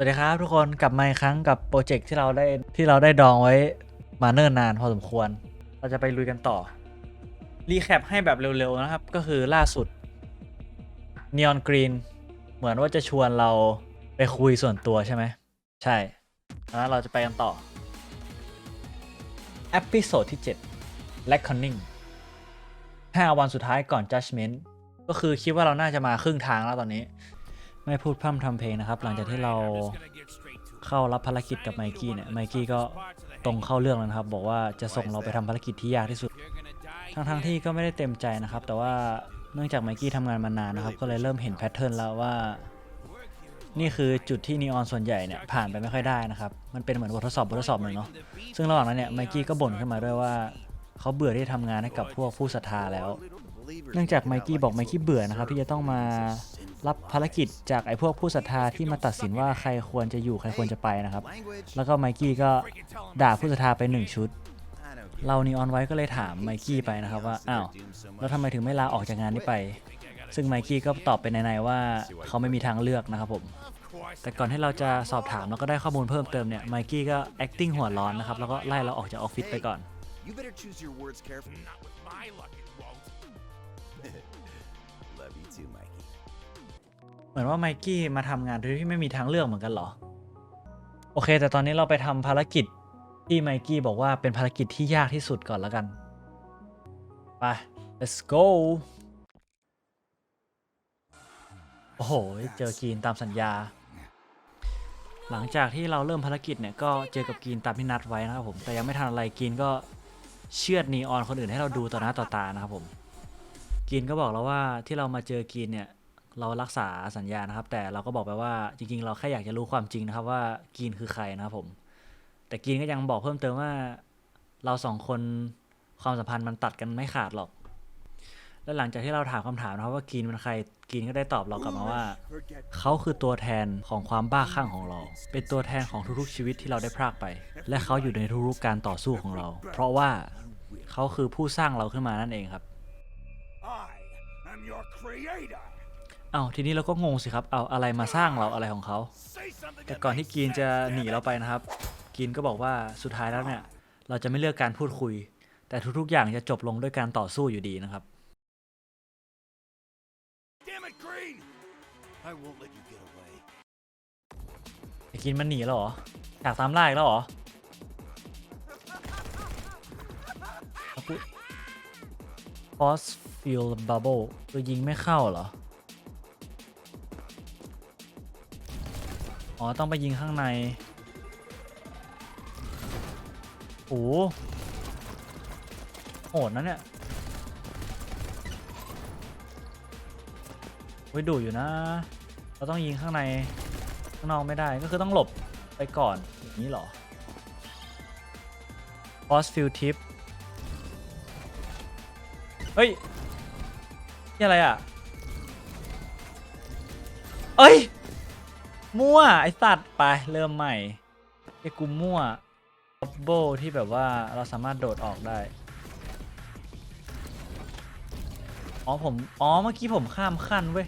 สวัสดีครับทุกคนกลับมาอีกครั้งกับโปรเจกต์ที่เราได้ที่เราได้ดองไว้มาเนิ่นนานพอสมควร เราจะไปลุยกันต่อ รีแคปให้แบบเร็วๆนะครับ ก็คือล่าสุด Neon Green เหมือนว่าจะชวนเราไปคุยส่วนตัวใช่ไหม ใช่แล้วเราจะไปกันต่อเอพิโซดที่ 7 Reckoning 5 วันสุดท้ายก่อน Judgment ก็คือคิดว่าเราน่าจะมาครึ่งทางแล้วตอนนี้ ไม่พูดพร่ำทำเพลงนะครับ หลังจากที่เราเข้ารับภารกิจกับไมกี้เนี่ยไมกี้ก็ตรงเข้าเรื่องแล้วนะครับ บอกว่าจะส่งเราไปทำภารกิจที่ยากที่สุด ทั้งๆที่ก็ไม่ได้เต็มใจนะครับ แต่ว่าเนื่องจากไมกี้ทำงานมานานนะครับ ก็เลยเริ่มเห็นแพทเทิร์นแล้วว่า นี่คือจุดที่นีออนส่วนใหญ่เนี่ยผ่านไปไม่ค่อยได้นะครับ มันเป็นเหมือนบททดสอบบททดสอบหนึ่งเนาะซึ่งระหว่างนั้นเนี่ยไมกี้ก็บ่นขึ้นมาด้วยว่าเขาเบื่อที่ทำงานให้กับพวกผู้ศรัทธาแล้ว เนื่องจากไมกี้บอกไมกี้เบื่อนะครับที่จะต้องมารับภารกิจจากไอ้พวกผู้ศรัทธาที่มาตัดสินว่าใครควรจะอยู่ใครควรจะไปนะครับ แล้วก็ไมกี้ก็ด่าผู้ศรัทธาไปหนึ่งชุด เรานีออนไว้ก็เลยถามไมกี้ไปนะครับว่าอ้าวแล้วทำไมถึงไม่ลาออกจากงานนี้ไป ซึ่งไมกี้ก็ตอบไปในๆว่าเขาไม่มีทางเลือกนะครับผมแต่ก่อนที่เราจะสอบถามแล้วก็ได้ข้อมูลเพิ่มเติมเนี่ยไมกี้ก็ acting หัวร้อนนะครับแล้วก็ไล่เราออกจากออฟฟิศไปก่อน เหมือนว่าไมกี้มาทำงานโดยที่ไม่มีทางเลือกเหมือนกันเหรอ โอเค แต่ตอนนี้เราไปทำภารกิจที่ไมกี้บอกว่าเป็นภารกิจที่ยากที่สุดก่อนแล้วกัน ไป let's go โอ้โห เจอกีนตามสัญญา หลังจากที่เราเริ่มภารกิจเนี่ย ก็เจอกับกีนตามที่นัดไว้นะครับผม แต่ยังไม่ทันอะไรกีนก็เชือดนีออนคนอื่นให้เราดูต่อหน้าต่อตานะครับผม กรีนก็บอกเราว่าที่เรามาเจอกรีนเนี่ย เรารักษาสัญญานะครับ แต่เราก็บอกไปว่าจริง ๆ เราแค่อยากจะรู้ความจริงนะครับ ว่ากรีนคือใครนะครับผม แต่กรีนก็ยังบอกเพิ่มเติมว่าเราสองคนความสัมพันธ์มันตัดกันไม่ขาดหรอก และหลังจากที่เราถามคำถามนะครับว่ากรีนเป็นใครกรีนก็ได้ตอบเรากลับมาว่า เขาคือตัวแทนของความบ้าคลั่งของเรา เป็นตัวแทนของทุกๆชีวิตที่เราได้พรากไป และเขาอยู่ในทุกๆการต่อสู้ของเรา เพราะว่าเขาคือผู้สร้างเราขึ้นมานั่นเองครับ เอาทีนี้เราก็งงสิครับ เอาอะไรมาสร้างเราอะไรของเขา Say something แต่ that ก่อนที่ makes กรีนจะหนีเราไปนะครับกรีนก็บอกว่าสุดท้ายแล้วเนี่ย เราจะไม่เลือกการพูดคุย แต่ทุกๆอย่างจะจบลงด้วยการต่อสู้อยู่ดีนะครับ Damn it, Green! I won't let you get away. ไอ้กรีนมันหนีแล้วเหรออยากตามล่าอีกแล้วเหรอพอส ฟิลบับเบิลตัวยิงไม่เข้าเหรอ อ๋อ ต้องไปยิงข้างในโอ้โหโหดนะเนี่ยไว้ยดูอยู่นะ เราต้องยิงข้างใน ข้างนอกไม่ได้ก็คือต้องหลบไปก่อน อย่างนี้เหรอ p o s field tip เฮ้ย นี่อะไรอะ เอ้ย มั่ว ไอสัตว์ ไป เริ่มใหม่ ไอ้กูมั่วบับเบิลที่แบบว่าเราสามารถโดดออกได้ อ๋อผม อ๋อ เมื่อกี้ผมข้ามขั้นเว้ย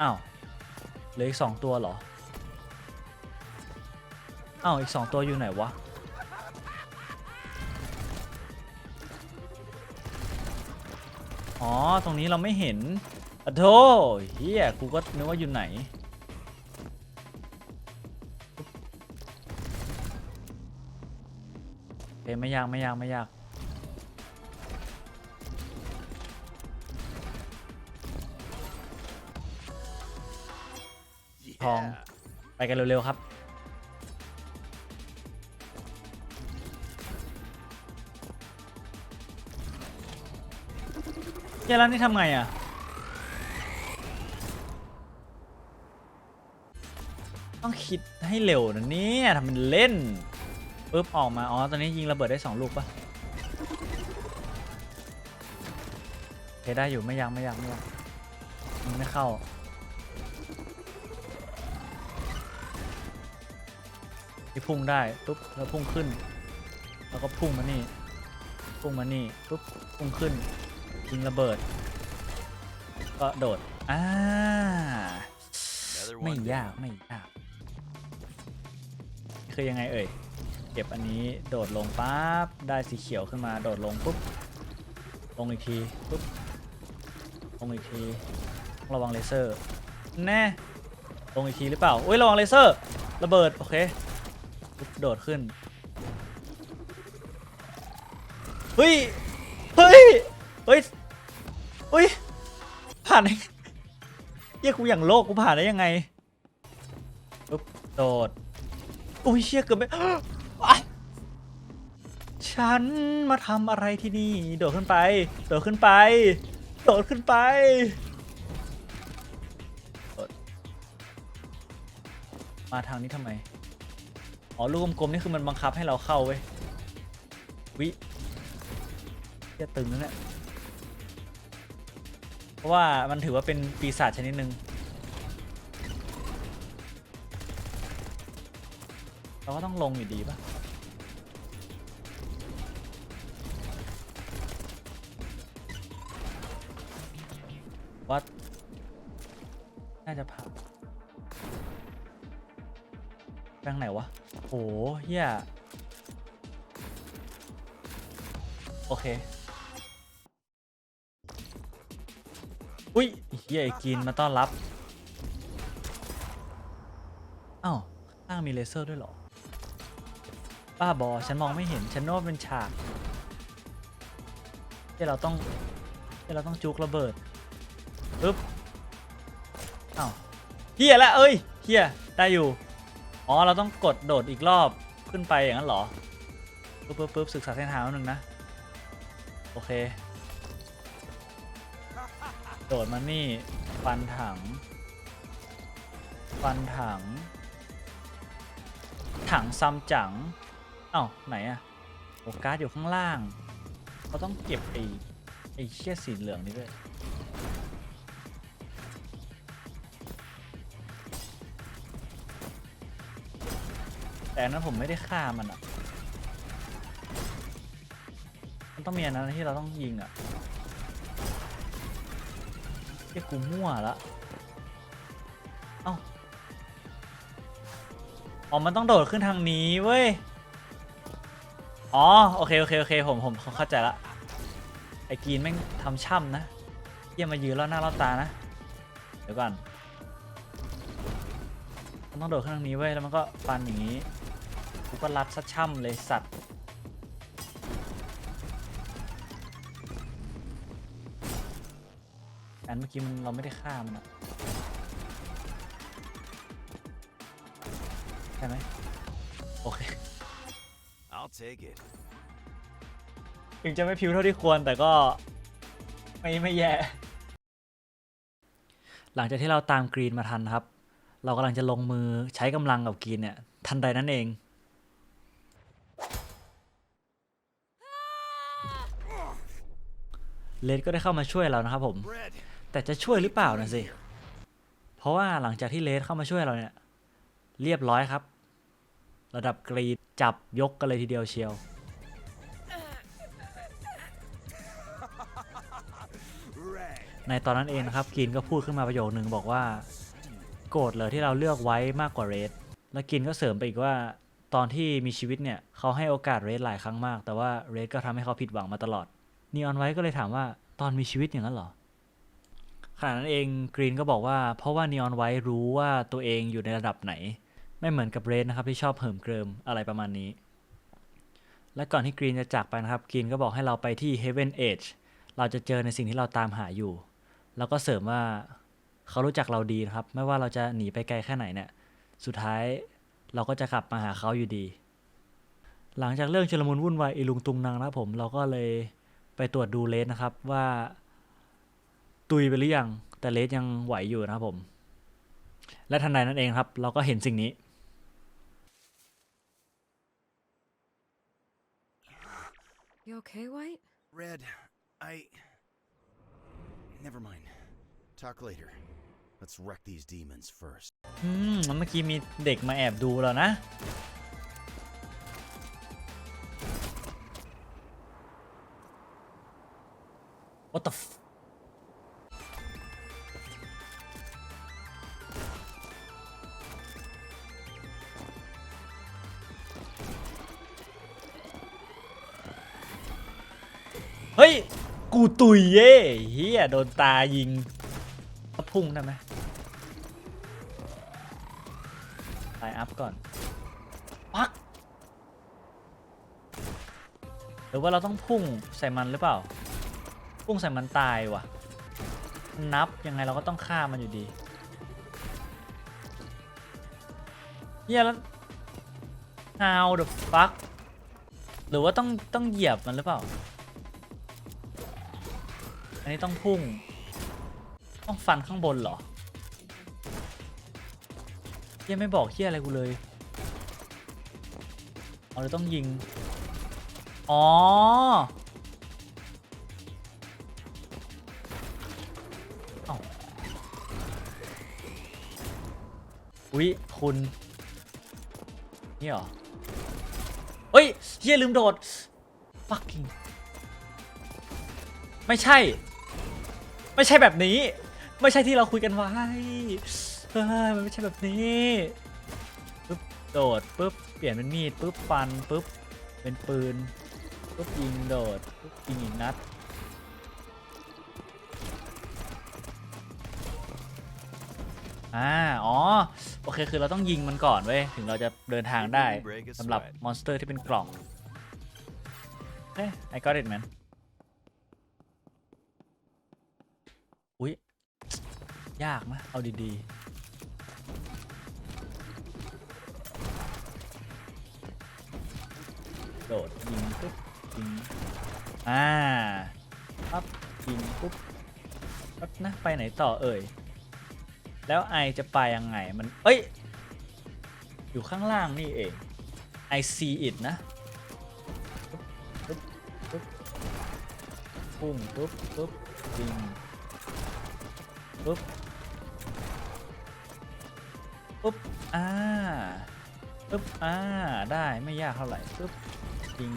อ้าวเหลืออีกสองตัวเหรอ อ้าว อีกสองตัวอยู่ไหนวะ อ๋อ ตรงนี้เราไม่เห็นอะโธ่เฮียกูก็นึกว่าอยู่ไหน โอเคไม่ยากไม่ยากไม่ยาก ทอง ไปกันเร็วๆครับ เจล้วนี่ทำไงอะต้องคิดให้เร็วนะเนี่ยทำเป็นเล่นปุ๊บออกมา อ๋อ ตอนนี้ยิงระเบิดได้สองลูกปะโอเคได้อยู่ไม่ยากไม่ยากไม่ยากยิงไม่เข้า ที่พุ่งได้ปุ๊บแล้วพุ่งขึ้น แล้วก็พุ่งมานี่ พุ่งมานี่ปุ๊บพุ่งขึ้น ยิงระเบิด ก็โดด อ่า Another ไม่ one ยากไม่ยาก คือยังไงเอ่ย เก็บอันนี้โดดลงปั๊บ ได้สีเขียวขึ้นมาโดดลงปุ๊บ ลงอีกทีปุ๊บ ลงอีกทีระวังเลเซอร์ แน่ ลงอีกทีหรือเปล่าอุ้ยระวังเลเซอร์ ระเบิด โอเคปุ๊บโดดขึ้น เฮ้ย เฮ้ย เฮ้ย เฮ้ย ผ่านได้เยี่ยกูอย่างโลกกูผ่านได้ยังไงปุ๊บโดดอุ้ยเชี่ยเกือบไม่ฉันมาทำอะไรที่นี่ โดดขึ้นไป โดดขึ้นไป โดดขึ้นไปมาทางนี้ทำไม อ๋อ ลูกกลมๆนี่คือมันบังคับให้เราเข้าเว้ย วิจะตึงนั่นแหละเพราะ ว่ามันถือว่าเป็นปีศาจชนิดหนึ่งเราก็ต้องลงอยู่ดีป่ะวัดน่าจะผ่านแบงไหนวะโหเฮียโอเค เฮียไอ้กินมาต้อนรับอ้าวข้างมีเลเซอร์ด้วยเหรอ บ้าบอ ฉันมองไม่เห็น ฉันนึกว่าเป็นฉากที่เราต้องที่เราต้องจุกระเบิดปึ๊บอ้าวเฮียแล้วเอ้ยเฮียได้อยู่ อ๋อ เราต้องกดโดดอีกรอบขึ้นไปอย่างนั้นเหรอ ปึ๊บปึ๊บปึ๊บศึกษาเส้นทางนิดนึงนะ โอเค โดดมานี่ฟันถัง ฟันถัง ถังซัมจังเอ้าไหนอะโอการ์ดอยู่ข้างล่างเราต้องเก็บไอ้ไอ้เชี่ยสีเหลืองนี่ด้วยแต่อันนั้นผมไม่ได้ฆ่ามันอะมันต้องมีอันนั้นที่เราต้องยิงอะ เรียกกูมั่วละเอ้าอ๋อมันต้องโดดขึ้นทางนี้เว้ย อ๋อโอเคโอเคโอเคผมผมเข้าใจละ ไอ้กรีนแม่งทำช่ำนะเยี่ยมายืนแล้วหน้าล่อตานะ เดี๋ยวก่อนมันต้องโดดขึ้นทางนี้เว้ยแล้วมันก็ฟันอย่างนี้ กูก็รัดซัดช่ำเลยสัตว์ เมื่อกี้มันเราไม่ได้ฆ่ามันอะใช่ไหมโอเค I'll take it. ถึงจะไม่พิวเท่าที่ควรแต่ก็ไม่ไม่แย่ หลังจากที่เราตามกรีนมาทันครับ เรากำลังจะลงมือใช้กำลังกับกรีนเนี่ย ทันใดนั้นเอง เลดก็ได้เข้ามาช่วยเรานะครับผม Red, แต่จะช่วยหรือเปล่านะสิ เพราะว่าหลังจากที่เลสเข้ามาช่วยเราเนี่ย เรียบร้อยครับ ระดับกรีนจับยกกันเลยทีเดียวเชียว ในตอนนั้นเองนะครับกินก็พูดขึ้นมาประโยคนึงบอกว่า โกรธเหรอที่เราเลือกไว้มากกว่าเรดแล้วกินก็เสริมไปอีกว่าตอนที่มีชีวิตเนี่ยเขาให้โอกาสเรดหลายครั้งมาก แต่ว่าเรดก็ทำให้เขาผิดหวังมาตลอดนีออนไว้ก็เลยถามว่าตอนมีชีวิตอย่างนั้นเหรอ ขณะนั้นเองกรีนก็บอกว่าเพราะว่านีออนไว้รู้ว่าตัวเองอยู่ในระดับไหน ไม่เหมือนกับเรดนะครับที่ชอบเหิมเกริมอะไรประมาณนี้ และก่อนที่กรีนจะจากไปนะครับกรีนก็บอกให้เราไปที่ Heaven Age เราจะเจอในสิ่งที่เราตามหาอยู่ แล้วก็เสริมว่าเขารู้จักเราดีนะครับ ไม่ว่าเราจะหนีไปไกลแค่ไหนเนี่ยสุดท้ายเราก็จะกลับมาหาเขาอยู่ดี หลังจากเรื่องชุลมุนวุ่นวายอีลุงตุงนางนะผมเราก็เลยไปตรวจดูเลสนะครับว่า ตุยไปหรือยัง แต่เลสยังไหวอยู่นะครับผม และทันใดนั้นเองครับ เราก็เห็นสิ่งนี้ You okay, White? Red, I. Never mind. Talk later. Let's wreck these demons first. อืมเมื่อกี้มีเด็กมาแอบดูเรานะ What the f เฮ้ย กูตุยเย่เฮียโดนตายิงก็พุ่งได้ไหมไลอัพก่อนปักหรือว่าเราต้องพุ่งใส่มันหรือเปล่า พุ่งใส่มันตายว่ะนับยังไงเราก็ต้องฆ่ามันอยู่ดีเฮียแล้ว how the fuck หรือว่าต้องต้องเหยียบมันหรือเปล่า นนี้ต้องพุ่ง ต้องฟันข้างบนเหรอเฮียไม่บอกเฮียอะไรกูเลยเอาเลยต้องยิง อ๋อ อุ๊ยคุณ นี่เหรอ เฮ้ยเฮียลืมโดด fucking ไม่ใช่ ไม่ใช่แบบนี้ ไม่ใช่ที่เราคุยกันไว้เฮ้ยมันไม่ใช่แบบนี้ปึ๊บโดดปึ๊บเปลี่ยนเป็นมีดปึ๊บฟันปึ๊บเป็นปืนปึ๊บยิงโดดปึ๊บยิงอีกนัดอ่าอ๋อ โอเค คือเราต้องยิงมันก่อนเว้ย ถึงเราจะเดินทางได้สำหรับมอนสเตอร์ที่เป็นกล่องเฮ้ย I got it man อุ๊ย ยากนะเอาดีๆ โดดยิงปุ๊บยิงอ่าปั๊บยิงปุ๊บปั๊บนะไปไหนต่อเอ่ย แล้วไอจะไปยังไงมัน เอ้ย อยู่ข้างล่างนี่เอง I see it นะปุ๊บปุ๊บปุ๊บพุ่งปุ๊บปุ๊บยิงปุ๊บ ปุ๊บอ่าปุ๊บอ่าได้ไม่ยากเท่าไหร่ปุ๊บยิง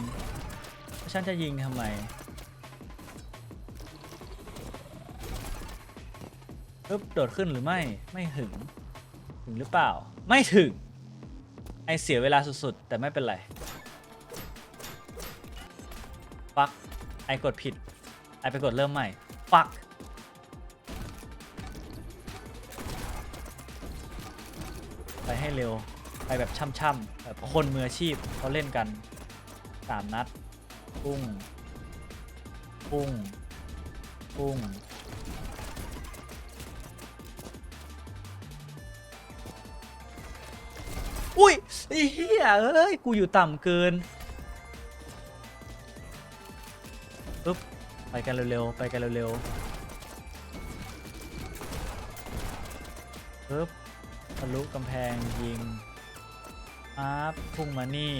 ฉันจะยิงทำไมปุ๊บโดดขึ้นหรือไม่ไม่ถึง ถึงหรือเปล่า ไม่ถึง ไอเสียเวลาสุดๆ แต่ไม่เป็นไรฟักไอกดผิด ไอไปกดเริ่มใหม่ฟัก เร็ว ไปแบบช่ำๆแบบคนมืออาชีพเขาเล่นกันสามนัด ปุ้ง ปุ้ง ปุ้ง อุ้ยไอ้เหี้ยเอ้ย กูอยู่ต่ำเกินปึ๊บ ไปกันเร็วๆ ไปกันเร็วๆปึ๊บะลุกำแพงยิงอาบพุ่งมานี่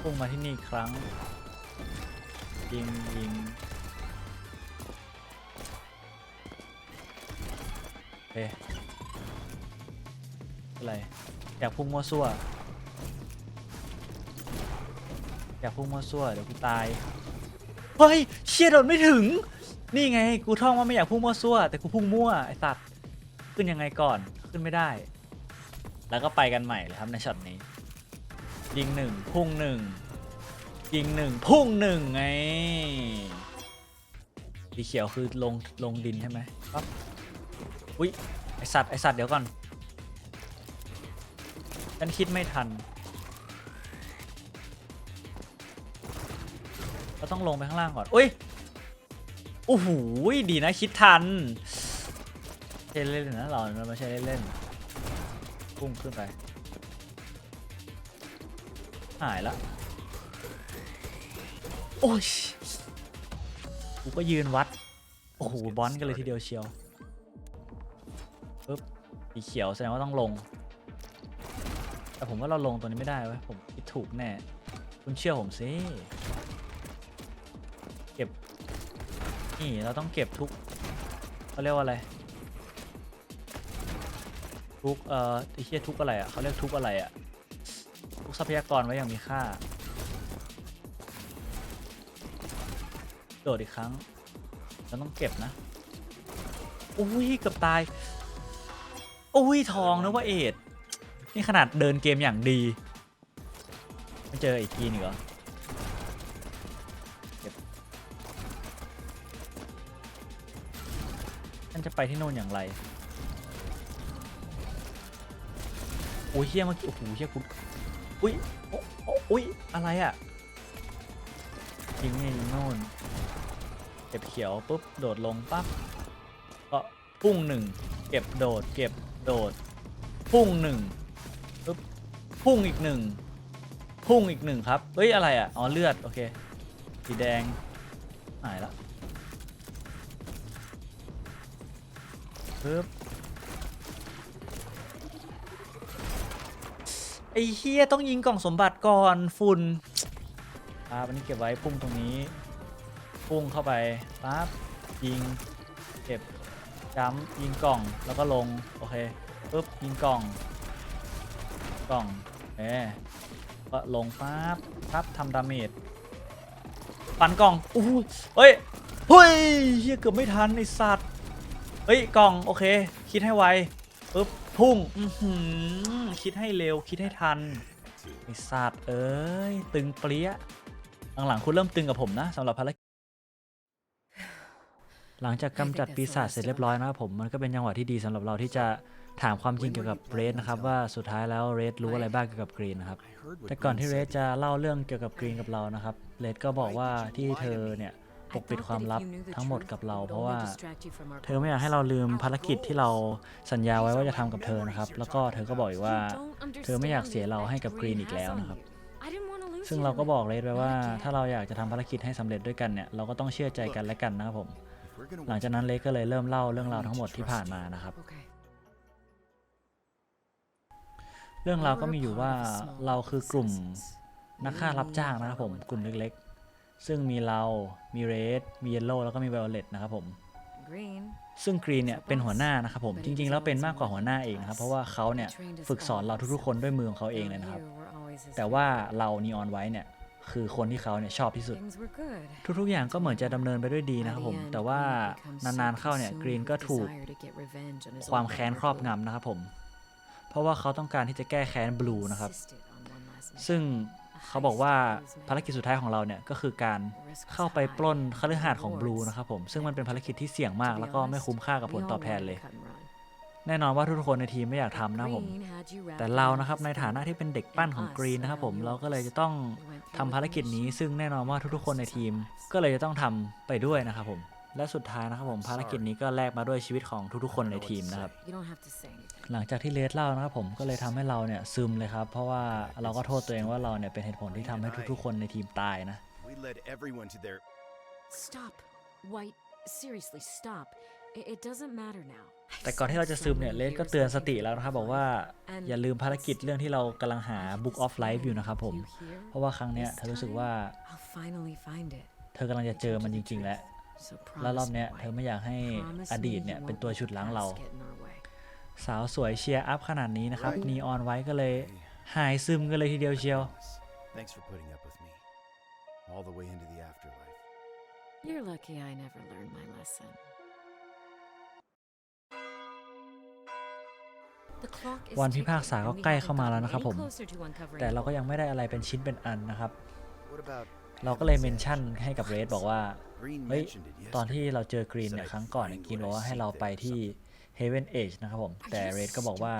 พุ่งมาที่นี่ครั้ง ยิงยิงโอเคอะไร อยากพุ่งมั่วซั่ว อยากพุ่งมั่วซั่ว เดี๋ยวกูตาย เฮ้ย เชี่ยโดนไม่ถึง นี่ไง กูท่องว่าไม่อยากพุ่งมั่วซั่ว แต่กูพุ่งมั่วไอสัตว์ ขึ้นยังไงก่อน ขึ้นไม่ได้ แล้วก็ไปกันใหม่เลยครับในช็อตนี้ ยิงหนึ่งพุ่งหนึ่งยิงหนึ่งพุ่งหนึ่งไงสีเขียวคือลงลงดินใช่ไหมปั๊บอุ๊ยไอสัตว์ไอสัตว์เดี๋ยวก่อนฉันคิดไม่ทันเราต้องลงไปข้างล่างก่อน อุ้ยโอ้โหดีนะคิดทัน ใช่เล่นๆนะเรามันไม่ใช่เล่นๆพุ่งขึ้นไป หายละ โอ้ยกูก็ยืนวัด โอ้โห บอลกันเลยทีเดียวเชียวปึ๊บสีเขียวแสดงว่าต้องลง แต่ผมว่าเราลงตัวนี้ไม่ได้เว้ย ผมคิดถูกแน่ คุณเชื่อผมสิ เก็บ นี่ เราต้องเก็บทุกเขาเรียกว่าอะไรุบเอ่อไอ้เหี้ยทุกอะไรอะเขาเรียกทุกอะไรอะทุกทรัพยากรไว้อย่างมีค่า โดดอีกครั้งแล้วต้องเก็บนะ อุ้ยเกือบตาย อุ้ยทองนะว่าเอทนี่ขนาดเดินเกมอย่างดี ไม่เจออีกทีนึงเหรอฉันจะไปที่โน่นอย่างไร โอ้ยเฮียเมื่อกี้โอ้โหเฮียคุณอุ้ยโอ้โอ้อุ้ยอะไรอะยิงนี่ยิงโน่นเก็บเขียวปุ๊บโดดลงปั๊บก็พุ่งหนึ่งเก็บโดด เก็บโดด พุ่งหนึ่งปุ๊บพุ่งอีกหนึ่งพุ่งอีกหนึ่งครับเฮ้ยอะไรอะอ๋อเลือดโอเคสีแดงหายละปึ๊บ ไอ้เฮียต้องยิงกล่องสมบัติก่อนฝุ่นปั๊บอันนี้เก็บไว้พุ่งตรงนี้ พุ่งเข้าไปปั๊บยิงเก็บจ้ำยิงกล่องแล้วก็ลงโอเคปึ๊บยิงกล่องกล่องเอ๊ก็ลงปั๊บปั๊บทำดาเมจปันกล่องอู้เฮ้ยเฮ้ยเฮียเกือบไม่ทันไอสัตว์เฮ้ยกล่องโอเค คิดให้ไวปึ๊บ พุ่งคิดให้เร็วคิดให้ทันไอสัตว์เอ้ย ตึงเปรี้ยหลังๆคุณเริ่มตึงกับผมนะสำหรับภารกิจหลังจากกำจัดปีศาจเสร็จเรียบร้อยนะครับผมมันก็เป็นจังหวะที่ดีสำหรับเราที่จะถามความจริงเกี่ยวกับเรดนะครับว่าสุดท้ายแล้วเรดรู้อะไรบ้างเกี่ยวกับกรีนนะครับแต่ก่อนที่เรดจะเล่าเรื่องเกี่ยวกับกรีนกับเรานะครับเรดก็บอกว่าที่เธอเนี่ย ปกปิดความลับทั้งหมดกับเรา เพราะว่าเธอไม่อยากให้เราลืมภารกิจที่เราสัญญาไว้ว่าจะทำกับเธอนะครับ แล้วก็เธอก็บอกอีกว่า เธอไม่อยากเสียเราให้กับกรีนอีกแล้วนะครับ ซึ่งเราก็บอกเลยไว้ว่า ถ้าเราอยากจะทำภารกิจให้สำเร็จด้วยกันเนี่ยเราก็ต้องเชื่อใจกันและกันนะครับผม If we're gonna หลัง win จากนั้นเลกก็เลยเริ่มเล่าเรื่องราวทั้งหมดที่ผ่านมานะครับเรื่องราวก็มีอยู่ว่าเราคือกลุ่มนักฆ่ารับจ้างนะครับผมกลุ่มเล็กๆ ซึ่งมีเรา มีเรด มีเยลโล่แล้วก็มีไวโอเลตนะครับผม Green ซึ่งกรีนเนี่ยเป็นหัวหน้านะครับผม จริงๆ แล้วเป็นมากกว่าหัวหน้าเองนะครับ เพราะว่าเขาเนี่ยฝึกสอนเราทุกๆ คนด้วยมือของเขาเองเลยนะครับ แต่ว่าเรานีออนไว้เนี่ยคือคนที่เขาเนี่ยชอบที่สุด things were good ทุกๆอย่างก็เหมือนจะดำเนินไปด้วยดีนะครับผม แต่ว่านานๆเข้าเนี่ยกรีนก็ถูกความแค้นครอบงำนะครับผม เพราะว่าเขาต้องการที่จะแก้แค้นบลูนะครับ ซึ่ง เขาบอกว่าภารกิจสุดท้ายของเราเนี่ยก็คือการเข้าไปปล้นคฤหาสน์ของบลูนะครับผม ซึ่งมันเป็นภารกิจที่เสี่ยงมาก แล้วก็ไม่คุ้มค่ากับผลตอบแทนเลย แน่นอนว่าทุกคนในทีมไม่อยากทำนะผม แต่เรานะครับในฐานะที่เป็นเด็กปั้นของกรีนนะครับผมเราก็เลยจะต้องทำภารกิจนี้ ซึ่งแน่นอนว่าทุกๆคนในทีมก็เลยจะต้องทำไปด้วยนะครับผม และสุดท้ายนะครับผมภารกิจนี้ก็แลกมาด้วยชีวิตของทุกๆ คนในทีมนะครับ You don't have to say anything. หลังจากที่เลสเล่านะครับผมก็เลยทำให้เราเนี่ยซึมเลยครับ เพราะว่าเราก็โทษตัวเองว่าเราเนี่ยเป็นเหตุผลที่ทำให้ทุกๆ คนในทีมตายนะ We led everyone to their. Stop. White, seriously, stop. It, it doesn't matter now. แต่ก่อนที่เราจะซึมเนี่ยเลสก็เตือนสติแล้วนะครับ บอกว่าอย่าลืมภารกิจเรื่องที่เรากำลังหา Book of Life อยู่นะครับผม You hear? เพราะว่าครั้งเนี้ยเธอรู้สึกว่า I'll finally find it. เธอกำลังจะเจอมันจริง ๆ แล้ว So แล้วรอบ promise เนี้ย me, เธอ White. ไม่อยากให้ Promise อ me ดีต you เนี่ยเป็น won't ตัว let ฉุด the ล้างเรา past get in our way. สาวสวยเชียร์อัพขนาดนี้นะครับ นีออนไว้ก็เลยหายซึมกันเลยทีเดียวเชียว Promise. Thanks for putting up with me. All the way into the afterlife. You're lucky I never learned my lesson. The clock is วันพิพาก ticking, ษาก็ and we ใกล้ haven't เข้ามาแล้ว gotten นะครับ any ผม closer to uncovering แต่เราก็ the ยังไม่ได้อะไรเป็นชิ้นเป็นอันนะครับ What about เราก็เลย Heaven's เมน Edge? ชั่นให้กับเรดบอกว่า Green เฮ้ย mentioned it ตอน yesterday. ที่เราเจอกรีนเนี่ยครั้งก่อนเนี่ยกรีนบอกว่าให้เราไปที่ Heaven Age นะครับผมแต่เรดก็บอกว่า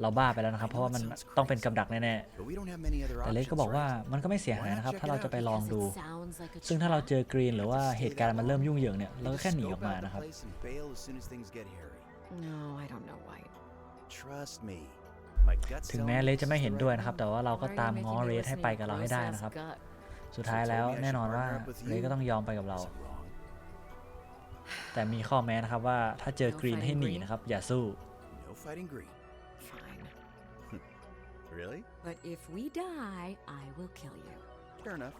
เราบ้าไปแล้วนะครับ เพราะว่ามันต้องเป็นกับดักแน่ But we don't have many other ๆแต่เรด options, ก็บอกว่า right? มันก็ไม่เสียหายนะครับ ถ้าเราจะไปลองดู Because it sounds like a ซึ่งถ้าเรา trap. เจอกรีนหรือว่าเหตุการณ์มันเริ่มยุ่งเหยิงเนี่ย เรา We ก็ just แค่หนีอ scope อกมา out the นะครับ place and bail as soon as things get hairy. No, I don't know, White. Trust me. My gut's ถึง telling แม้ me เรด this จะ is ไม่ the เห็น right ด้วยนะครับ move. แต่ว่าเราก็ Why are you ตาม making ง้อ me เรด listen ให้ to ไป your กับเราให้ได้ gross-ass นะครับ gut? สุดท้ายแล้วแน่นอนว่าเรดก็ต้องยอมไปกับเรา Was it wrong? แต่มีข้อแม้นะครับว่าถ้าเจอกรีนให้หนีนะครับ อย่าสู้ No fighting green. Fine. Really? But if we die, I will kill you. Fair enough.